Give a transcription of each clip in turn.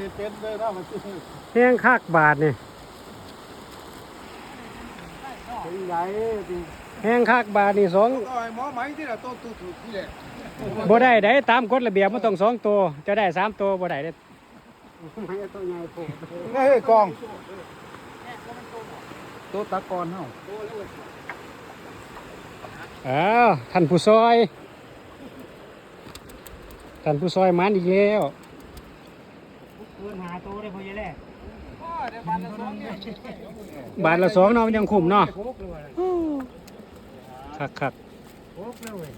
เห็ดเป็นเลยนะมันสิแห้งคักบาทนี่เป็นไงดิแห้งคักบาทนี่สองก็ไอ้หมอไหมที่ละต้นถูกที่แหละบ่ได้ได้ตามกฎระเบียบมันต้องสองตัวจะได้สามตัวบ่ได้เด้ไม่ต้องไงผมเฮ้ยกองโต๊ะตะกอนเฮาอ้าวท่านผู้ซอยท่านผู้ซอยมันอีกแล้ว เพื่อนหาโตได้พอยังแรกบาทละสองเนาะมันยังคุ้มเนาะโคกเลยว่ะคักคักโคกเลยเว้ย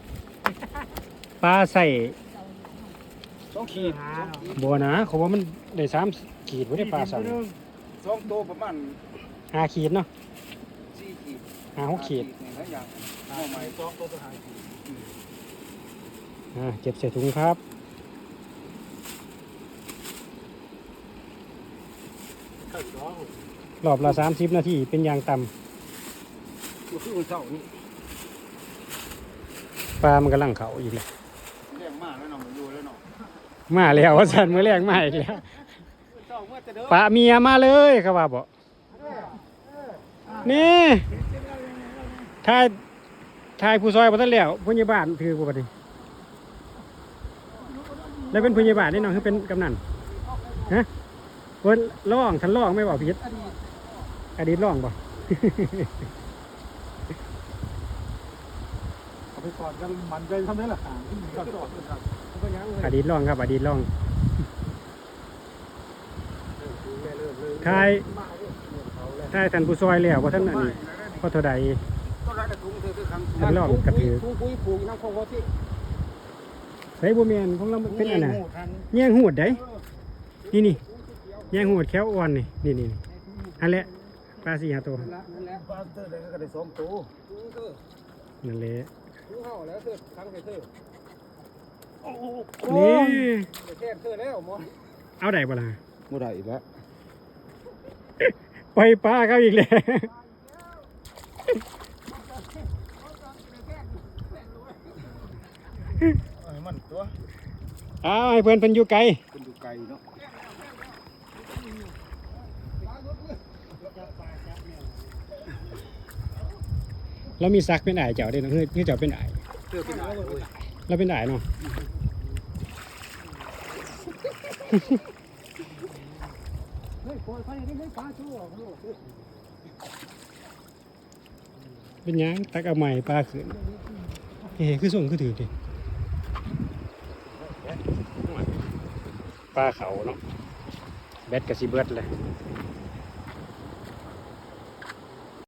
ๆปลาใส่ต้องขีดหาเนาะบัวนะเขาว่ามันได้สามขีดบ่ได้ปลาใส่สองตัวประมาณห้าขีดเนาะสี่ขีดห้าหกขีดหลายอย่างหม้อไหมสองตัวตัวหายขีดอ่าเก็บใส่ถุงครับ รอบละสามสิบนาทีเป็นอย่างต่ก็คือวันเสาร์นี่ำปลามันกำลังเขาอีกแล้วเลี้ยงมากแล้วเนาะมันอยู่แล้วเนาะมาแล้วว่าสันมือแรกมาอีกแล้วเสาร์เมื่อจะเด้อปลาเมียมาเลยเขาว่าบอกนี่ทายทายผู้ซอยมาตั้งแล้วผู้ใหญ่บ้านถือกูปฏิแล้วเป็นผู้ใหญ่บ้านนี่น้องคือเป็นกำนันฮะ เพิ่นร้องฉันร้องไม่บอกพิษอดีตร้องบ่เอาไปก่อนกันมันใจทำได้ละหางที่มันก็จอดเลยครับก็ยังเลยอดีตร้องครับ อดีตร้องทายทายท่านผู้ซอยแล้วว่าท่านอันนี้เพราะเท่าใดก็รักแต่ถุงเธอคือครั้งมันลอกกระถือถุงปุ๋ยปลูกน้ำคงว่าที่ใส่บัวเมียนของเราเป็นอันไหนแย่งหูดได้นี่นี่ แย่งหูดแค้วอ่อนนี่นี่นี่อันแหละปลาสี่ห้าตัวนั่นแหละนั่นแหละปลาเตอร์เลยก็ได้สองตัวถุงเธอนั่นแหละถุงเห่าแล้วเธอครั้งไปเธอโอ้โหนี่แค่เธอแล้วหมอเอาได้บ่ล่ะบ่ได้อีกแล้วปล่อยปลาเขาอีกแล้วมันตัวเอาให้เพื่อนเพิ่นอยู่ไกลเป็นอยู่ไกลเนาะ แล้วมีซักเป็นอ้ายเจ้าได้เนาะเฮ้ยเฮ้ยเจ้าเป็นอ้ายเธอเป็นอะไรเว้ยเราเป็นอ้ายเนาะเป็นหยังตักเอาใหม่ปลาขึ้นเฮ้คือส่งคือถือดิปลาเขาเนาะแบตกับซีเบิร์ดเลย